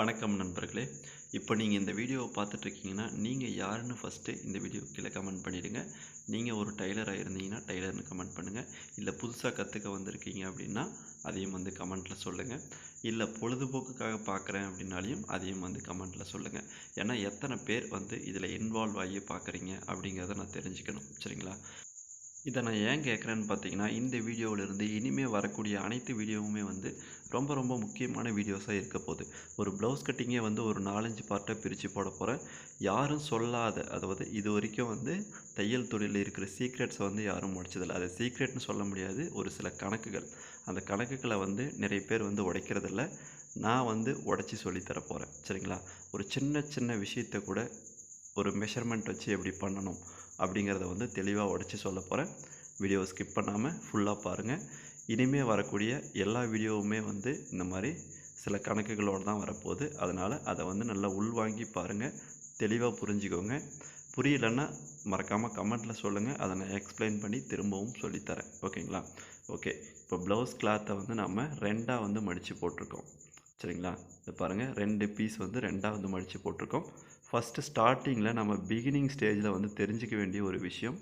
வணக்கம் நண்பர்களே. இப்போ நீங்கள் இந்த வீடியோவை பார்த்துட்ருக்கீங்கன்னா நீங்கள் யாருன்னு ஃபஸ்ட்டு இந்த வீடியோ கீழே கமெண்ட் பண்ணிவிடுங்க நீங்கள் ஒரு டைலராக இருந்தீங்கன்னா டைலர்னு கமெண்ட் பண்ணுங்கள் இல்லை புதுசாக கற்றுக்க வந்திருக்கீங்க அப்படின்னா அதையும் வந்து கமெண்ட்டில் சொல்லுங்கள் இல்லை பொழுதுபோக்குக்காக பார்க்குறேன் அப்படின்னாலையும் அதையும் வந்து கமெண்ட்டில் சொல்லுங்கள் ஏன்னா எத்தனை பேர் வந்து இதில் இன்வால்வ் ஆகி பார்க்குறீங்க அப்படிங்கிறத நான் தெரிஞ்சுக்கணும். சரிங்களா? இதை நான் ஏன் கேட்குறேன்னு பார்த்தீங்கன்னா இந்த வீடியோவிலிருந்து இனிமேல் வரக்கூடிய அனைத்து வீடியோவுமே வந்து ரொம்ப ரொம்ப முக்கியமான வீடியோஸாக இருக்க போகுது. ஒரு ப்ளவுஸ் கட்டிங்கே வந்து ஒரு நாலஞ்சு பார்ட்டாக பிரித்து போட போகிறேன் யாரும் சொல்லாத அதாவது இது வரைக்கும் வந்து தையல் தொழிலில் இருக்கிற சீக்ரெட்ஸை வந்து யாரும் முடிச்சதில்லை அதை சீக்ரெட்னு சொல்ல முடியாது ஒரு சில கணக்குகள். அந்த கணக்குகளை வந்து நிறைய பேர் வந்து உடைக்கிறதில்ல. நான் வந்து உடச்சி சொல்லித்தர போகிறேன் சரிங்களா? ஒரு சின்ன சின்ன விஷயத்தை கூட ஒரு மெஷர்மெண்ட் வச்சு எப்படி பண்ணணும்? அப்படிங்கிறத வந்து தெளிவாக உடச்சி சொல்ல போகிறேன் வீடியோவை ஸ்கிப் பண்ணாமல் ஃபுல்லாக பாருங்கள் இனிமேல் வரக்கூடிய எல்லா வீடியோவுமே வந்து இந்த மாதிரி சில கணக்குகளோடு தான் வரப்போகுது. அதனால் அதை வந்து நல்லா உள்வாங்கி பாருங்கள் தெளிவாக புரிஞ்சுக்கோங்க. புரியலன்னா மறக்காமல் கமெண்ட்டில் சொல்லுங்கள் அதை நான் எக்ஸ்பிளைன் பண்ணி திரும்பவும் சொல்லித்தரேன். ஓகேங்களா? ஓகே. இப்போ ப்ளவுஸ் கிளாத்தை வந்து நம்ம ரெண்டாக வந்து மடித்து போட்டிருக்கோம். சரிங்களா? இது பாருங்கள் ரெண்டு பீஸ் வந்து ரெண்டாக வந்து மடித்து போட்டிருக்கோம். ஃபஸ்ட்டு ஸ்டார்டிங்கில் நம்ம பிகினிங் ஸ்டேஜில் வந்து தெரிஞ்சிக்க வேண்டிய ஒரு விஷயம்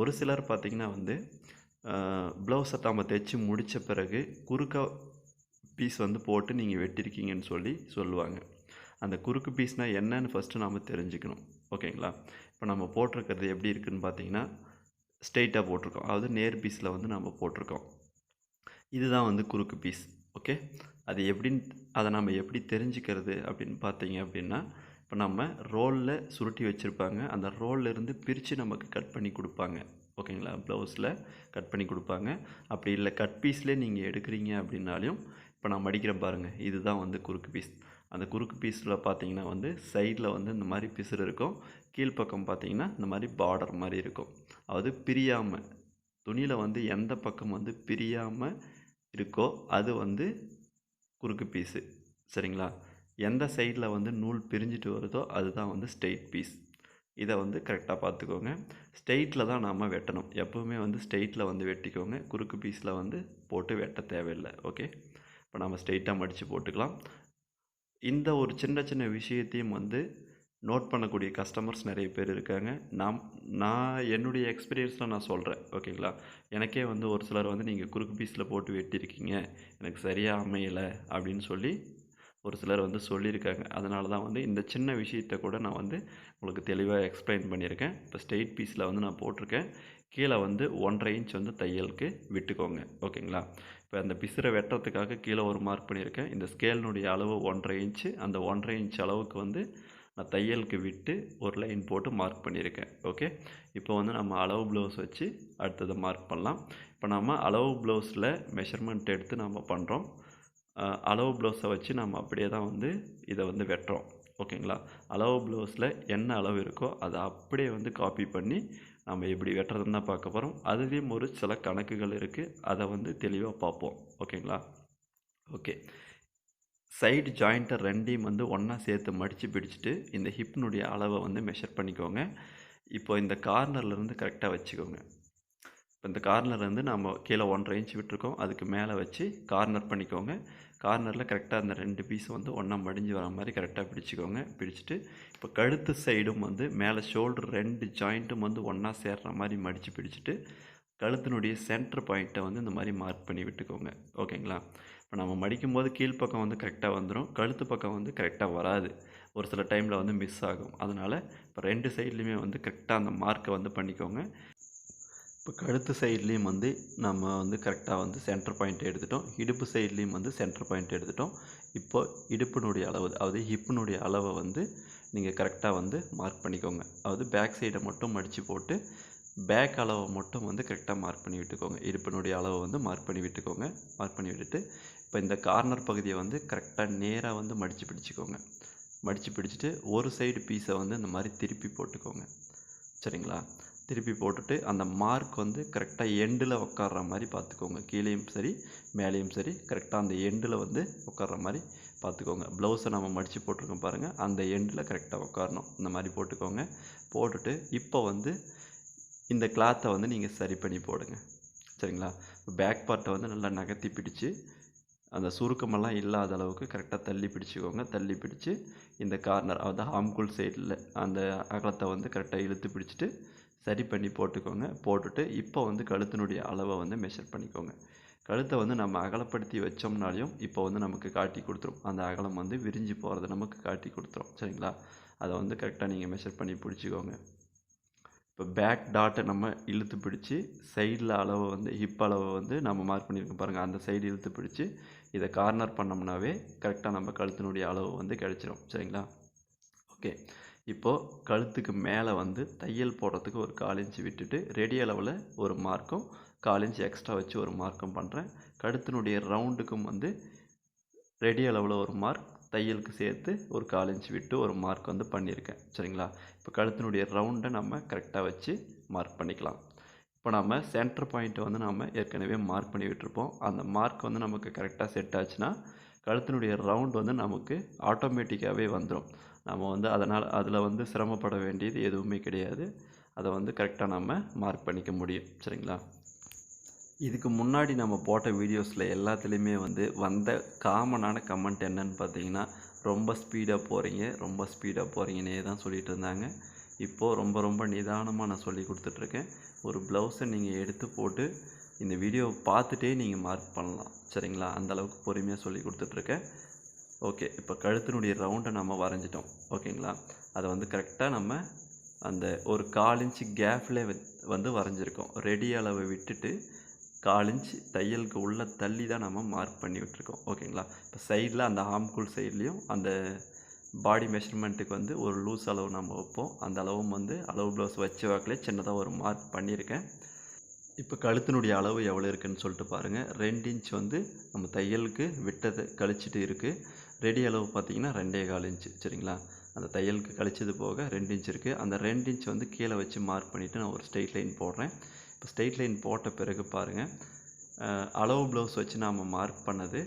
ஒரு சிலர் பார்த்திங்கன்னா வந்து ப்ளவுஸை நம்ம தைச்சி முடித்த பிறகு குறுக்க பீஸ் வந்து போட்டு நீங்கள் வெட்டியிருக்கீங்கன்னு சொல்லி சொல்லுவாங்க. அந்த குறுக்கு பீஸ்னால் என்னன்னு ஃபஸ்ட்டு நாம் தெரிஞ்சுக்கணும். ஓகேங்களா இப்போ நம்ம போட்டிருக்கிறது எப்படி இருக்குதுன்னு பார்த்தீங்கன்னா ஸ்ட்ரெயிட்டாக போட்டிருக்கோம். அதாவது நேர் பீஸில் வந்து நம்ம போட்டிருக்கோம். இதுதான் வந்து குறுக்கு பீஸ் ஓகே அது எப்படின்னு அதை நம்ம எப்படி தெரிஞ்சுக்கிறது அப்படின்னு பார்த்தீங்க அப்படின்னா இப்போ நம்ம ரோலில் சுருட்டி வச்சுருப்பாங்க. அந்த ரோல்ல இருந்து பிரித்து நமக்கு கட் பண்ணி கொடுப்பாங்க. ஓகேங்களா? ப்ளவுஸில் கட் பண்ணி கொடுப்பாங்க. அப்படி இல்லை கட் பீஸ்லேயே நீங்கள் எடுக்கிறீங்க அப்படின்னாலையும் இப்போ நான் மடிக்கிறேன் பாருங்கள் இதுதான் வந்து குறுக்கு பீஸ். அந்த குறுக்கு பீஸில் பார்த்தீங்கன்னா வந்து சைடில் வந்து இந்த மாதிரி பிசுறு இருக்கும். கீழ்ப்பக்கம் பார்த்தீங்கன்னா இந்த மாதிரி பார்டர் மாதிரி இருக்கும். அதாவது பிரியாமல் துணியில் வந்து எந்த பக்கம் வந்து பிரியாமல் இருக்கோ அது வந்து குறுக்கு பீஸு. சரிங்களா? எந்த சைடில் வந்து நூல் பிரிஞ்சிட்டு வருதோ அதுதான் வந்து ஸ்ட்ரெயிட் பீஸ் இதை வந்து கரெக்டாக பார்த்துக்கோங்க ஸ்ட்ரெயிட்டில் தான் நாம் வெட்டணும். எப்போவுமே வந்து ஸ்ட்ரெயிட்டில் வந்து வெட்டிக்கோங்க. குறுக்கு பீஸில் வந்து போட்டு வெட்ட தேவையில்லை. ஓகே இப்போ நம்ம ஸ்ட்ரெயிட்டாக மடித்து போட்டுக்கலாம். இந்த ஒரு சின்ன சின்ன விஷயத்தையும் வந்து நோட் பண்ணக்கூடிய கஸ்டமர்ஸ் நிறைய பேர் இருக்காங்க. நாம் நான் என்னுடைய எக்ஸ்பீரியன்ஸில் நான் சொல்கிறேன் ஓகேங்களா எனக்கே வந்து ஒரு சிலர் வந்து நீங்கள் குறுக்கு பீஸில் போட்டு வெட்டியிருக்கீங்க எனக்கு சரியாக அமையலை அப்படின்னு சொல்லி ஒரு சிலர் வந்து சொல்லியிருக்காங்க. அதனால தான் வந்து இந்த சின்ன விஷயத்தை கூட நான் வந்து உங்களுக்கு தெளிவாக எக்ஸ்பிளைன் பண்ணியிருக்கேன். இப்போ ஸ்ட்ரெயிட் பீஸில் வந்து நான் போட்டிருக்கேன். கீழே வந்து ஒன்றரை இன்ச் வந்து தையலுக்கு விட்டுக்கோங்க. ஓகேங்களா? இப்போ அந்த பிசுரை வெட்டுறதுக்காக கீழே ஒரு மார்க் பண்ணியிருக்கேன். இந்த ஸ்கேலினுடைய அளவு ஒன்றரை இன்ச்சு அந்த ஒன்றரை இன்ச் அளவுக்கு வந்து நான் தையலுக்கு விட்டு ஒரு லைன் போட்டு மார்க் பண்ணியிருக்கேன். ஓகே? இப்போ வந்து நம்ம அளவு ப்ளவுஸ் வச்சு அடுத்ததை மார்க் பண்ணலாம். இப்போ நம்ம அளவு ப்ளவுஸில் மெஷர்மெண்ட் எடுத்து நம்ம பண்ணுறோம் அளவு ப்ளவுஸை வச்சு நம்ம அப்படியே தான் வந்து இதை வந்து வெட்டுறோம். ஓகேங்களா? அளவு ப்ளவுஸில் என்ன அளவு இருக்கோ அதை அப்படியே வந்து காப்பி பண்ணி நம்ம எப்படி வெட்டுறதுன்னு தான் பார்க்க போகிறோம் அதுலேயும் ஒரு சில கணக்குகள் இருக்குது அதை வந்து தெளிவாக பார்ப்போம். ஓகேங்களா? ஓகே. சைடு ஜாயிண்ட்டை ரெண்டையும் வந்து ஒன்றா சேர்த்து மடித்து பிடிச்சிட்டு இந்த ஹிப்னுடைய அளவை வந்து மெஷர் பண்ணிக்கோங்க. இப்போ இந்த கார்னர்லேருந்து கரெக்டாக வச்சுக்கோங்க. இப்போ இந்த கார்னர்லேருந்து நம்ம கீழே ஒன்றரை இன்ச் விட்டுருக்கோம். அதுக்கு மேலே வச்சு கார்னர் பண்ணிக்கோங்க. கார்னரில் கரெக்டாக அந்த ரெண்டு பீஸ் வந்து ஒன்றா மடிஞ்சு வர மாதிரி கரெக்டாக பிடிச்சிக்கோங்க. பிடிச்சிட்டு இப்போ கழுத்து சைடும் வந்து மேலே ஷோல்டர் ரெண்டு ஜாயிண்ட்டும் வந்து ஒன்றா சேர்ற மாதிரி மடித்து பிடிச்சிட்டு கழுத்தினுடைய சென்டர் பாயிண்ட்டை வந்து இந்த மாதிரி மார்க் பண்ணி விட்டுக்கோங்க. ஓகேங்களா? இப்போ நம்ம மடிக்கும் போது கீழ்ப்பக்கம் வந்து கரெக்டாக வந்துடும் கழுத்து பக்கம் வந்து கரெக்டாக வராது. ஒரு சில டைமில் வந்து மிஸ் ஆகும். அதனால் இப்போ ரெண்டு சைட்லேயுமே வந்து கரெக்டாக அந்த மார்க்கை வந்து பண்ணிக்கோங்க. இப்போ கழுத்து சைட்லேயும் வந்து நம்ம வந்து கரெக்டாக வந்து சென்டர் பாயிண்ட் எடுத்துட்டோம். இடுப்பு சைட்லேயும் வந்து சென்டர் பாயிண்ட் எடுத்துட்டோம். இப்போ இடுப்பினுடைய அளவு அதாவது ஹிப்பினுடைய அளவை வந்து நீங்கள் கரெக்டாக வந்து மார்க் பண்ணிக்கோங்க. அதாவது பேக் சைடை மட்டும் மடித்து போட்டு பேக் அளவை மட்டும் வந்து கரெக்டாக மார்க் பண்ணி விட்டுக்கோங்க. இடுப்பினுடைய அளவை வந்து மார்க் பண்ணி விட்டுக்கோங்க. மார்க் பண்ணி விட்டுட்டு இப்போ இந்த கார்னர் பகுதியை வந்து கரெக்டாக நேராக வந்து மடித்து பிடிச்சிக்கோங்க. மடித்து பிடிச்சிட்டு ஒரு சைடு பீஸை வந்து இந்த மாதிரி திருப்பி போட்டுக்கோங்க. சரிங்களா? திருப்பி போட்டுட்டு அந்த மார்க் வந்து கரெக்டாக எண்டில் உட்கார்ற மாதிரி பார்த்துக்கோங்க கீழேயும் சரி மேலேயும் சரி கரெக்டாக அந்த எண்டில் வந்து உட்கார்ற மாதிரி பார்த்துக்கோங்க ப்ளவுஸை நம்ம மடித்து போட்டிருக்கோம் பாருங்கள் அந்த எண்டில் கரெக்டாக உட்காரணும் இந்த மாதிரி போட்டுக்கோங்க. போட்டுட்டு இப்போ வந்து இந்த கிளாத்தை வந்து நீங்கள் சரி பண்ணி போடுங்க. சரிங்களா? பேக் பார்ட்டை வந்து நல்லா நகர்த்தி பிடிச்சு அந்த சுருக்கமெல்லாம் இல்லாத அளவுக்கு கரெக்டாக தள்ளி பிடிச்சிக்கோங்க. தள்ளி பிடிச்சி இந்த கார்னர் அதாவது ஆம்குள் சைடில் அந்த அகலத்தை வந்து கரெக்டாக இழுத்து பிடிச்சிட்டு சரி பண்ணி போட்டுக்கோங்க. போட்டுட்டு இப்போ வந்து கழுத்தினுடைய அளவை வந்து மெஷர் பண்ணிக்கோங்க. கழுத்தை வந்து நம்ம அகலப்படுத்தி வச்சோம்னாலையும் இப்போ வந்து நமக்கு காட்டி கொடுத்துரும். அந்த அகலம் வந்து விரிஞ்சு போகிறத நமக்கு காட்டி கொடுத்துரும். சரிங்களா? அதை வந்து கரெக்டாக நீங்கள் மெஷர் பண்ணி பிடிச்சிக்கோங்க. இப்போ பேக் டாட்டை நம்ம இழுத்து பிடிச்சி சைடில் அளவை வந்து ஹிப் அளவை வந்து நம்ம மார்க் பண்ணியிருக்கோம் பாருங்கள் அந்த சைடு இழுத்து பிடிச்சி இதை கார்னர் பண்ணோம்னாவே கரெக்டாக நம்ம கழுத்தினுடைய அளவு வந்து கிடச்சிரும். சரிங்களா? ஓகே இப்போது கழுத்துக்கு மேலே வந்து தையல் போடுறதுக்கு ஒரு கால் இன்ச்சு விட்டுட்டு ரெடி அளவில் ஒரு மார்க்கும் கால் இன்ச்சு எக்ஸ்ட்ரா வச்சு ஒரு மார்க்கும் பண்ணுறேன் கழுத்தினுடைய ரவுண்டுக்கும் வந்து ரெடி அளவில் ஒரு மார்க் தையலுக்கு சேர்த்து ஒரு கால் இன்ச் விட்டு ஒரு மார்க் வந்து பண்ணியிருக்கேன். சரிங்களா? இப்போ கழுத்தினுடைய ரவுண்டை நம்ம கரெக்டாக வச்சு மார்க் பண்ணிக்கலாம். இப்போ நம்ம சென்டர் பாயிண்ட்டை வந்து நம்ம ஏற்கனவே மார்க் பண்ணி விட்டுருப்போம். அந்த மார்க் வந்து நமக்கு கரெக்டாக செட் ஆச்சுன்னா கழுத்தினுடைய ரவுண்ட் வந்து நமக்கு ஆட்டோமேட்டிக்காகவே வந்துடும் நம்ம வந்து அதனால் அதில் வந்து சிரமப்பட வேண்டியது எதுவுமே கிடையாது. அதை வந்து கரெக்டாக நம்ம மார்க் பண்ணிக்க முடியும். சரிங்களா? இதுக்கு முன்னாடி நம்ம போட்ட வீடியோஸில் எல்லாத்துலேயுமே வந்து வந்த காமனான கமெண்ட் என்னன்னு பார்த்தீங்கன்னா ரொம்ப ஸ்பீடாக போகிறீங்க ரொம்ப ஸ்பீடாக போகிறீங்கன்னே தான் சொல்லிட்டு இருந்தாங்க. இப்போது ரொம்ப ரொம்ப நிதானமாக நான் சொல்லி கொடுத்துட்ருக்கேன். ஒரு ப்ளவுஸை நீங்கள் எடுத்து போட்டு இந்த வீடியோவை பார்த்துட்டே நீங்கள் மார்க் பண்ணலாம். சரிங்களா? அந்தளவுக்கு பொறுமையாக சொல்லி கொடுத்துட்ருக்கேன். ஓகே இப்போ கழுத்தினுடைய ரவுண்டை நம்ம வரைஞ்சிட்டோம். ஓகேங்களா அதை வந்து கரெக்டாக நம்ம அந்த ஒரு கால் இன்ச்சு கேப்பில் வந்து வரைஞ்சிருக்கோம். ரெடி அளவை விட்டுட்டு கால் இன்ச் தையலுக்கு உள்ளே தள்ளி தான் நம்ம மார்க் பண்ணி விட்டுருக்கோம். ஓகேங்களா இப்போ சைடில் அந்த ஆம்கூல் சைட்லேயும் அந்த பாடி மெஷர்மெண்ட்டுக்கு வந்து ஒரு லூஸ் அளவு நம்ம வைப்போம். அந்த அளவும் வந்து அளவு ப்ளவுஸ் வச்ச வாக்கிலே சின்னதாக ஒரு மார்க் பண்ணியிருக்கேன். இப்போ கழுத்தினுடைய அளவு எவ்வளோ இருக்குன்னு சொல்லிட்டு பாருங்கள் ரெண்டு இன்ச் வந்து நம்ம தையலுக்கு விட்டதை கழிச்சிட்டு இருக்குது ரெடி அளவு பார்த்தீங்கன்னா ரெண்டே கால் இன்ச்சு சரிங்களா? அந்த தையலுக்கு கழிச்சது போக ரெண்டு இன்ச் இருக்குது அந்த ரெண்டு இன்ச் வந்து கீழே வச்சு மார்க் பண்ணிவிட்டு நான் ஒரு ஸ்ட்ரெயிட் லைன் போடுறேன். இப்போ ஸ்ட்ரெயிட் லைன் போட்ட பிறகு பாருங்கள் அளவு ப்ளவுஸ் வச்சு நாம் மார்க் பண்ணது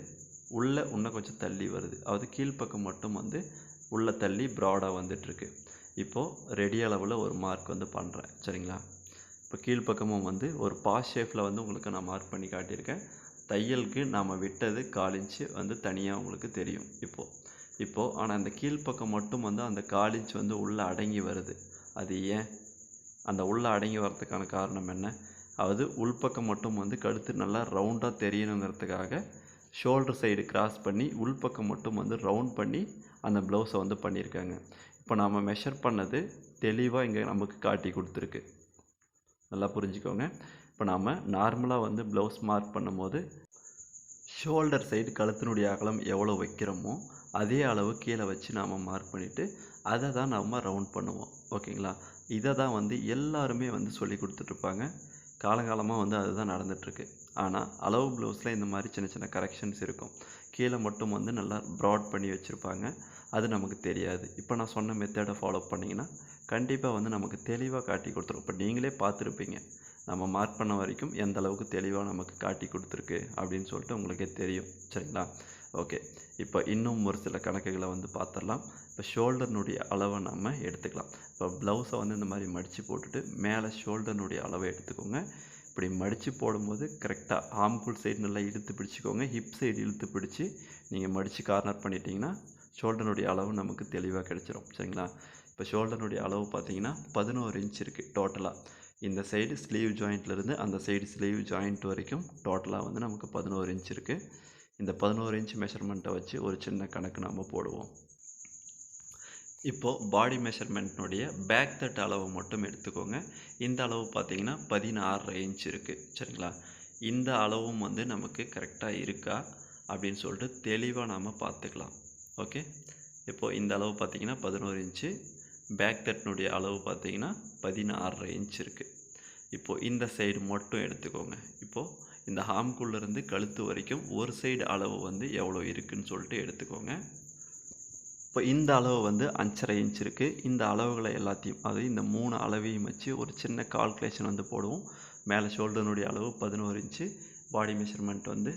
உள்ளே இன்னும் கொஞ்சம் தள்ளி வருது. அதாவது கீழ்ப்பக்கம் மட்டும் வந்து உள்ளே தள்ளி ப்ராடாக வந்துட்டுருக்கு. இப்போது ரெடி அளவில் ஒரு மார்க் வந்து பண்ணுறேன் சரிங்களா? இப்போ கீழ்ப்பக்கமும் வந்து ஒரு பாஸ் ஷேஃபில் வந்து உங்களுக்கு நான் மார்க் பண்ணி காட்டியிருக்கேன். தையலுக்கு நாம் விட்டது காலிஞ்சு வந்து தனியாக உங்களுக்கு தெரியும் இப்போது இப்போது ஆனால் அந்த கீழ்ப்பக்கம் மட்டும் வந்து அந்த காலிஞ்சு வந்து உள்ளே அடங்கி வருது. அது ஏன்? அந்த உள்ளே அடங்கி வர்றதுக்கான காரணம் என்ன? அதாவது உள்பக்கம் மட்டும் வந்து கழுத்து நல்லா ரவுண்டாக தெரியணுங்கிறதுக்காக ஷோல்டர் சைடு கிராஸ் பண்ணி உள்பக்கம் மட்டும் வந்து ரவுண்ட் பண்ணி அந்த ப்ளவுஸை வந்து பண்ணியிருக்காங்க. இப்போ நாம் மெஷர் பண்ணது தெளிவாக இங்கே நமக்கு காட்டி கொடுத்துருக்கு. நல்லா புரிஞ்சுக்கோங்க. இப்போ நாம் நார்மலாக வந்து ப்ளவுஸ் மார்க் பண்ணும்போது ஷோல்டர் சைடு கழுத்தினுடைய அகலம் எவ்வளோ வைக்கிறோமோ அதே அளவு கீழே வச்சு நாம் மார்க் பண்ணிவிட்டு அதை தான் நம்ம ரவுண்ட் பண்ணுவோம். ஓகேங்களா? இதை தான் வந்து எல்லாருமே வந்து சொல்லி கொடுத்துட்ருப்பாங்க. காலகாலமாக வந்து அதுதான் நடந்துகிட்ருக்கு ஆனால் அளவு ப்ளவுஸில் இந்த மாதிரி சின்ன சின்ன கரெக்ஷன்ஸ் இருக்கும். கீழே மட்டும் வந்து நல்லா ப்ராட் பண்ணி வச்சுருப்பாங்க. அது நமக்கு தெரியாது. இப்போ நான் சொன்ன மெத்தடை ஃபாலோ பண்ணிங்கன்னா கண்டிப்பாக வந்து நமக்கு தெளிவாக காட்டி கொடுத்துரும். இப்போ நீங்களே பார்த்துருப்பீங்க. நம்ம மார்க் பண்ண வரைக்கும் எந்த அளவுக்கு தெளிவாக நமக்கு காட்டி கொடுத்துருக்கு அப்படின்னு சொல்லிட்டு உங்களுக்கே தெரியும். சரிங்களா? ஓகே இப்போ இன்னும் ஒரு சில கணக்குகளை வந்து பார்த்துடலாம் இப்போ ஷோல்டர்னுடைய அளவை நம்ம எடுத்துக்கலாம். இப்போ ப்ளவுஸை வந்து இந்த மாதிரி மடித்து போட்டுட்டு மேலே ஷோல்டர்னுடைய அளவை எடுத்துக்கோங்க. இப்படி மடித்து போடும்போது கரெக்டாக ஆம்புல் சைடு நல்லா இழுத்து பிடிச்சிக்கோங்க. ஹிப் சைடு இழுத்து பிடிச்சி நீங்கள் மடித்து கார்னர் பண்ணிட்டீங்கன்னா ஷோல்டர்னுடைய அளவு நமக்கு தெளிவாக கிடச்சிரும். சரிங்களா? இப்போ ஷோல்டர்னுடைய அளவு பார்த்தீங்கன்னா பதினோரு இன்ச் இருக்குது டோட்டலாக இந்த சைடு ஸ்லீவ் ஜாயிண்ட்லேருந்து அந்த சைடு ஸ்லீவ் ஜாயிண்ட் வரைக்கும் டோட்டலாக வந்து நமக்கு பதினோரு இன்ச் இருக்குது இந்த பதினோரு இன்ச் மெஷர்மெண்ட்டை வச்சு ஒரு சின்ன கணக்கு நம்ம போடுவோம். இப்போது பாடி மெஷர்மெண்ட்னுடைய பேக் தட் அளவு மட்டும் எடுத்துக்கோங்க. இந்த அளவு பார்த்தீங்கன்னா பதினாறு இன்ச் இருக்குது சரிங்களா? இந்த அளவும் வந்து நமக்கு கரெக்டாக இருக்கா? அப்படின்னு சொல்லிட்டு தெளிவாக நாம் பார்த்துக்கலாம் ஓகே இப்போது இந்த அளவு பார்த்தீங்கன்னா பதினோரு இன்ச்சு பேக் தட்டினுடைய அளவு பார்த்தீங்கன்னா பதினாறரை இன்ச் இருக்குது இப்போது இந்த சைடு மட்டும் எடுத்துக்கோங்க. இப்போது இந்த ஹாம்குள்ளேருந்து கழுத்து வரைக்கும் ஒரு சைடு அளவு வந்து எவ்வளோ இருக்குதுன்னு சொல்லிட்டு எடுத்துக்கோங்க. இப்போ இந்த அளவு வந்து அஞ்சரை இன்ச் இருக்குது இந்த அளவுகளை எல்லாத்தையும் அது இந்த மூணு அளவையும் வச்சு ஒரு சின்ன கால்குலேஷன் வந்து போடுவோம். மேலே ஷோல்டர்னுடைய அளவு பதினோரு இன்ச்சு பாடி மெஷர்மெண்ட் வந்து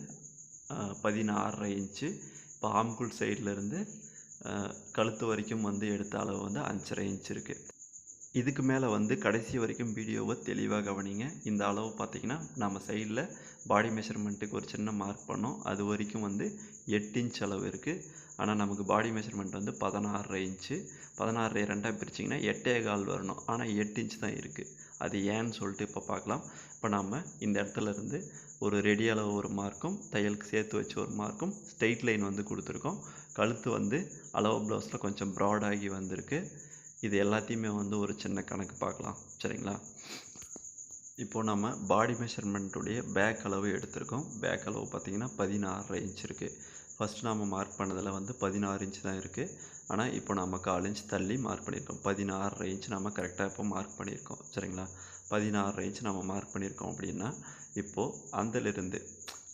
பதினாறரை இன்ச்சு இப்போ ஆம்குள் சைட்லேருந்து கழுத்து வரைக்கும் வந்து எடுத்த அளவு வந்து அஞ்சரை இன்ச் இருக்குது இதுக்கு மேலே வந்து கடைசி வரைக்கும் வீடியோவை தெளிவாக கவனிங்க. இந்த அளவு பார்த்தீங்கன்னா நம்ம சைடில் பாடி மெஷர்மெண்ட்டுக்கு ஒரு சின்ன மார்க் பண்ணோம். அது வரைக்கும் வந்து எட்டு இன்ச் அளவு இருக்குது ஆனால் நமக்கு பாடி மெஷர்மெண்ட் வந்து பதினாறு இன்ச்சு பதினாறு ரெண்டாக பிரிச்சிங்கன்னா எட்டே கால் வரணும். ஆனால் எட்டு இன்ச் தான் இருக்குது அது ஏன்னு சொல்லிட்டு இப்போ பார்க்கலாம் இப்போ நாம் இந்த இடத்துல இருந்து ஒரு ரெடி அளவு ஒரு மார்க்கும் தையலுக்கு சேர்த்து வச்சு ஒரு மார்க்கும் ஸ்ட்ரெயிட் லைன் வந்து கொடுத்துருக்கோம். கழுத்து வந்து அளவு ப்ளவுஸில் கொஞ்சம் ப்ராடாகி வந்திருக்கு. இது எல்லாத்தையுமே வந்து ஒரு சின்ன கணக்கு பார்க்கலாம். சரிங்களா? இப்போது நம்ம பாடி மெஷர்மெண்ட்டுடைய பேக் அளவு எடுத்திருக்கோம். பேக் அளவு பார்த்திங்கன்னா பதினாறு இன்ச் இருக்குது ஃபஸ்ட்டு நம்ம மார்க் பண்ணதில் வந்து பதினாறு இன்ச் தான் இருக்குது ஆனால் இப்போ நம்ம கால் இன்ச் தள்ளி மார்க் பண்ணியிருக்கோம். பதினாறு இன்ச் நம்ம கரெக்டாக இப்போ மார்க் பண்ணியிருக்கோம். சரிங்களா? பதினாறு இன்ச் நம்ம மார்க் பண்ணியிருக்கோம் அப்படின்னா இப்போது அந்திலிருந்து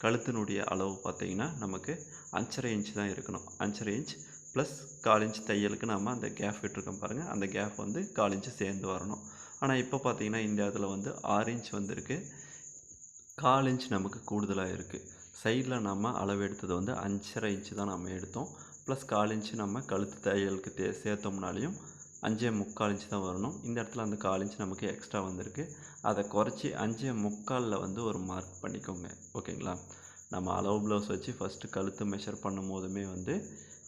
கழுத்தினுடைய அளவு பார்த்திங்கன்னா நமக்கு அஞ்சரை இன்ச் தான் இருக்கணும். அஞ்சரை இன்ச் ப்ளஸ் கால் இன்ச் தையலுக்கு நம்ம அந்த கேப் விட்டுருக்கோம் பாருங்கள் அந்த கேப் வந்து கால் இன்ச்சு சேர்ந்து வரணும். ஆனால் இப்போ பார்த்தீங்கன்னா இந்த இடத்துல வந்து ஆறு இன்ச் வந்திருக்கு. கால் இன்ச் நமக்கு கூடுதலாக இருக்குது சைடில் நம்ம அளவு எடுத்தது வந்து அஞ்சரை இன்ச்சு தான் நம்ம எடுத்தோம். ப்ளஸ் கால் இன்ச்சு நம்ம கழுத்து தையலுக்கு தே சேர்த்தோம்னாலையும் அஞ்சே முக்கால் இன்ச்சு தான் வரணும். இந்த இடத்துல அந்த கால் இன்ச்சு நமக்கு எக்ஸ்ட்ரா வந்திருக்கு. அதை குறைச்சி அஞ்சே முக்காலில் வந்து ஒரு மார்க் பண்ணிக்கோங்க. ஓகேங்களா? நம்ம அளவு ப்ளவுஸ் வச்சு ஃபஸ்ட்டு கழுத்து மெஷர் பண்ணும் போதுமே வந்து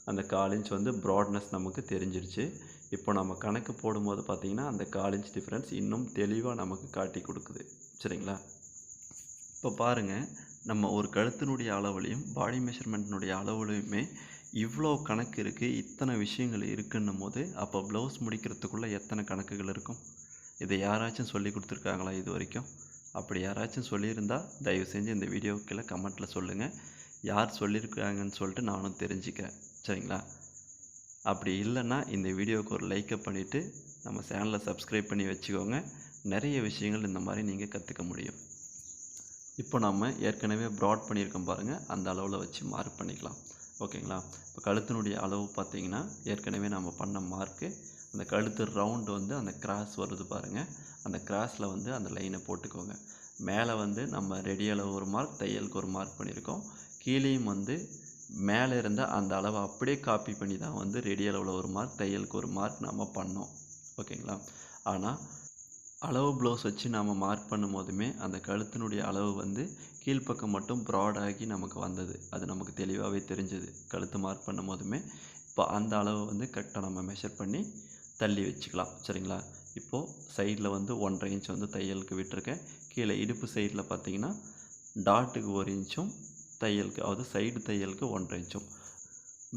அந்த கால் இன்ச் வந்து ப்ராட்னஸ் நமக்கு தெரிஞ்சிருச்சு. இப்போ நம்ம கணக்கு போடும்போது பார்த்திங்கன்னா அந்த கால் இன்ச் டிஃப்ரென்ஸ் இன்னும் தெளிவாக நமக்கு காட்டி கொடுக்குது. சரிங்களா? இப்போ பாருங்கள் நம்ம ஒரு கழுத்தினுடைய அளவுலையும் பாடி மெஷர்மெண்ட்டினுடைய அளவுலையுமே இவ்வளோ கணக்கு இருக்குது இத்தனை விஷயங்கள் இருக்குன்னும் போது அப்போ ப்ளவுஸ் முடிக்கிறதுக்குள்ளே எத்தனை கணக்குகள் இருக்கும்? இதை யாராச்சும் சொல்லி கொடுத்துருக்காங்களா இது வரைக்கும்? அப்படி யாராச்சும் சொல்லியிருந்தால் தயவு செஞ்சு இந்த வீடியோக்கில் கமெண்ட்டில் சொல்லுங்கள் யார் சொல்லியிருக்காங்கன்னு சொல்லிட்டு நானும் தெரிஞ்சுக்கிறேன். சரிங்களா? அப்படி இல்லைன்னா இந்த வீடியோவுக்கு ஒரு லைக்கை பண்ணிவிட்டு நம்ம சேனலை சப்ஸ்கிரைப் பண்ணி வச்சுக்கோங்க. நிறைய விஷயங்கள் இந்த மாதிரி நீங்கள் கற்றுக்க முடியும். இப்போ நம்ம ஏற்கனவே ப்ராட் பண்ணியிருக்கோம் பாருங்கள் அந்த அளவில் வச்சு மார்க் பண்ணிக்கலாம். ஓகேங்களா? இப்போ கழுத்தினுடைய அளவு பார்த்தீங்கன்னா ஏற்கனவே நம்ம பண்ண மார்க்கு அந்த கழுத்து ரவுண்டு வந்து அந்த கிராஸ் வருது பாருங்கள் அந்த கிராஸில் வந்து அந்த லைனை போட்டுக்கோங்க. மேலே வந்து நம்ம ரெடி அளவு ஒரு மார்க் தையலுக்கு ஒரு மார்க் பண்ணியிருக்கோம் கீழேயும் வந்து மேலே இருந்த அந்த அளவை அப்படியே காப்பி பண்ணி தான் வந்து ரெடி அளவில் ஒரு மார்க் தையலுக்கு ஒரு மார்க் நம்ம பண்ணோம். ஓகேங்களா? ஆனால் அளவு ப்ளவுஸ் வச்சு நம்ம மார்க் பண்ணும் போதுமே அந்த கழுத்தினுடைய அளவு வந்து கீழ்ப்பக்கம் மட்டும் ப்ராடாகி நமக்கு வந்தது. அது நமக்கு தெளிவாகவே தெரிஞ்சது. கழுத்து மார்க் பண்ணும் போதுமே இப்போ அந்த அளவு வந்து கரெக்டாக நம்ம மெஷர் பண்ணி தள்ளி வச்சுக்கலாம். சரிங்களா? இப்போது சைடில் வந்து ஒன்றரை இன்ச் வந்து தையலுக்கு விட்டுருக்கேன். கீழே இடுப்பு சைடில் பார்த்தீங்கன்னா டாட்டுக்கு ஒரு இன்ச்சும் தையலுக்கு அதாவது சைடு தையலுக்கு ஒன்றரை இன்ச்சும்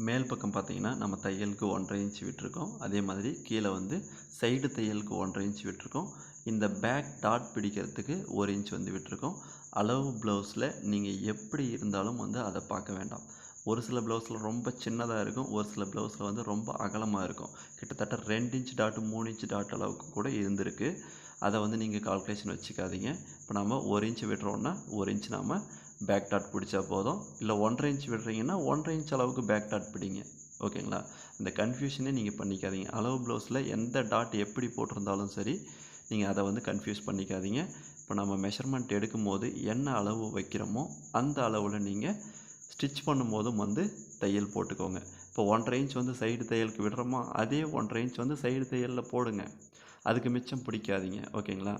மேல் பக்கம் பார்த்திங்கன்னா நம்ம தையலுக்கு ஒன்றரை இன்ச் விட்டுருக்கோம். அதே மாதிரி கீழே வந்து சைடு தையலுக்கு ஒன்றரை இன்ச் விட்டுருக்கோம். இந்த பேக் டாட் பிடிக்கிறதுக்கு ஒரு இன்ச் வந்து விட்டுருக்கோம். அளவு ப்ளவுஸில் நீங்கள் எப்படி இருந்தாலும் வந்து அதை பார்க்க வேண்டாம். ஒரு சில ப்ளவுஸில் ரொம்ப சின்னதாக இருக்கும் ஒரு சில ப்ளவுஸில் வந்து ரொம்ப அகலமாக இருக்கும். கிட்டத்தட்ட ரெண்டு இன்ச் டாட்டு மூணு இன்ச் டாட் அளவுக்கு கூட இருந்திருக்கு. அதை வந்து நீங்கள் கால்குலேஷன் வச்சுக்காதீங்க. இப்போ நம்ம ஒரு இன்ச் விடுறோன்னா ஒரு இன்ச் நாம் பேக் டாட் பிடிச்சா போதும். இல்லை ஒன்றரை இன்ச் விடுறீங்கன்னா ஒன்றரை இன்ச் அளவுக்கு பேக் டாட் பிடிங்க. ஓகேங்களா? இந்த கன்ஃபியூஷனே நீங்கள் பண்ணிக்காதீங்க. அளவு ப்ளவுஸில் எந்த டாட் எப்படி போட்டிருந்தாலும் சரி நீங்கள் அதை வந்து கன்ஃபியூஸ் பண்ணிக்காதீங்க. இப்போ நம்ம மெஷர்மெண்ட் எடுக்கும்போது என்ன அளவு வைக்கிறோமோ அந்த அளவில் நீங்கள் ஸ்டிச் பண்ணும்போதும் வந்து தையல் போட்டுக்கோங்க. இப்போ ஒன்றரை இன்ச் வந்து சைடு தையலுக்கு விடுறோமோ அதே ஒன்றரை இன்ச் வந்து சைடு தையலில் போடுங்க. அதுக்கு மிச்சம் பிடிக்காதீங்க. ஓகேங்களா?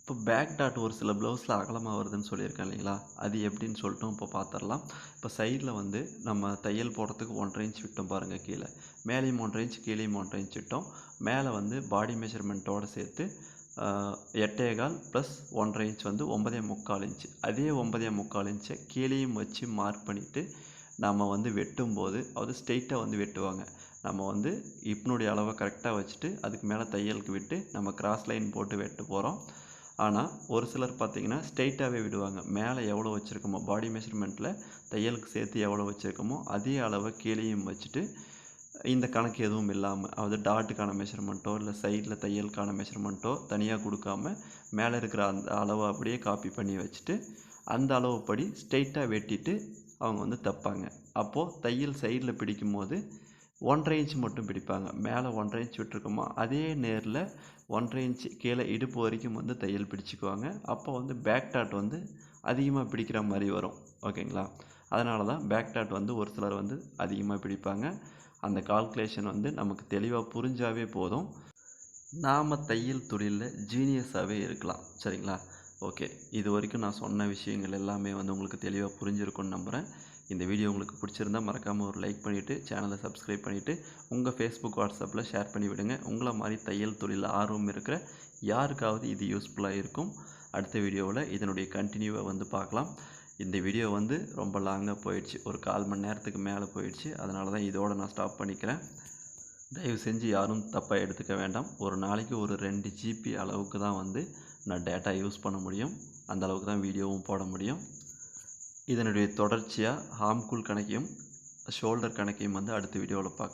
இப்போ பேக் டாட் ஒரு சில ப்ளவுஸில் அகலமாக வருதுன்னு சொல்லியிருக்கேன் இல்லைங்களா? அது எப்படின்னு சொல்லிட்டும் இப்போ பார்த்துடலாம் இப்போ சைடில் வந்து நம்ம தையல் போடுறதுக்கு ஒன்றரை இன்ச் விட்டோம் பாருங்கள் கீழே. மேலேயும் ஒன்றரை இன்ச் கீழேயும் ஒன்றரை இன்ச் விட்டோம். மேலே வந்து பாடி மெஷர்மெண்ட்டோடு சேர்த்து எட்டே கால் ப்ளஸ் ஒன்றரை இன்ச் வந்து ஒன்பதே முக்கால் இன்ச் அதே ஒன்பதே முக்கால் இன்ச்சை கீழேயும் வச்சு மார்க் பண்ணிவிட்டு நம்ம வந்து வெட்டும்போது அது ஸ்ட்ரெயிட்டாக வந்து வெட்டுவாங்க. நம்ம வந்து இப்பனுடைய அளவை கரெக்டாக வச்சுட்டு அதுக்கு மேலே தையலுக்கு விட்டு நம்ம கிராஸ் லைன் போட்டு வெட்டு போகிறோம் ஆனால் ஒரு சிலர் பார்த்திங்கன்னா ஸ்ட்ரெயிட்டாகவே விடுவாங்க. மேலே எவ்வளோ வச்சுருக்கோமோ பாடி மெஷர்மெண்ட்டில் தையலுக்கு சேர்த்து எவ்வளோ வச்சுருக்கோமோ அதே அளவை கீழேயும் வச்சுட்டு இந்த கணக்கு எதுவும் இல்லாமல் அதாவது டாட்டுக்கான மெஷர்மெண்ட்டோ இல்லை சைடில் தையலுக்கான மெஷர்மெண்ட்டோ தனியாக கொடுக்காம மேலே இருக்கிற அந்த அளவை அப்படியே காப்பி பண்ணி வச்சுட்டு அந்த அளவுப்படி ஸ்ட்ரெயிட்டாக வெட்டிட்டு அவங்க வந்து தைப்பாங்க. அப்போது தையல் சைடில் பிடிக்கும் போது ஒன்றரை இன்ச் மட்டும் பிடிப்பாங்க. மேலே ஒன்றரை இன்ச் விட்டுருக்கோமோ அதே நேரில் ஒன்றரை இன்ச் கீழே இடுப்பு வரைக்கும் வந்து தையல் பிடிச்சிக்குவாங்க. அப்போ வந்து பேக் டாட் வந்து அதிகமாக பிடிக்கிற மாதிரி வரும். ஓகேங்களா? அதனால தான் பேக் டாட் வந்து ஒரு சிலர் வந்து அதிகமாக பிடிப்பாங்க. அந்த கால்குலேஷன் வந்து நமக்கு தெளிவாக புரிஞ்சாவே போதும். நாம் தையல் தொழிலில் ஜீனியஸாகவே இருக்கலாம். சரிங்களா? ஓகே இது வரைக்கும் நான் சொன்ன விஷயங்கள் எல்லாமே வந்து உங்களுக்கு தெளிவாக புரிஞ்சிருக்கும்னு நம்புகிறேன் இந்த வீடியோ உங்களுக்கு பிடிச்சிருந்தா மறக்காமல் ஒரு லைக் பண்ணிவிட்டு சேனலை சப்ஸ்கிரைப் பண்ணிவிட்டு உங்கள் ஃபேஸ்புக் வாட்ஸ்அப்பில் ஷேர் பண்ணி விடுங்க. உங்களை மாதிரி தையல் தொழிலில் ஆர்வம் இருக்கிற யாருக்காவது இது யூஸ்ஃபுல்லாக இருக்கும். அடுத்த வீடியோவில் இதனுடைய கண்டினியூவை வந்து பார்க்கலாம். இந்த வீடியோ வந்து ரொம்ப லாங்காக போயிடுச்சு. ஒரு கால் மணி நேரத்துக்கு மேலே போயிடுச்சு. அதனால தான் இதோடு நான் ஸ்டாப் பண்ணிக்கிறேன். தயவு செஞ்சு யாரும் தப்பாக எடுத்துக்க வேண்டாம். ஒரு நாளைக்கு ஒரு ரெண்டு ஜிபி அளவுக்கு தான் வந்து நான் டேட்டா யூஸ் பண்ண முடியும். அந்த அளவுக்கு தான் வீடியோவும் போட முடியும். இதனுடைய தொடர்ச்சியாக ஹாம்குல் கணக்கையும் ஷோல்டர் கணக்கையும் வந்து அடுத்த வீடியோவில் பார்க்கலாம்.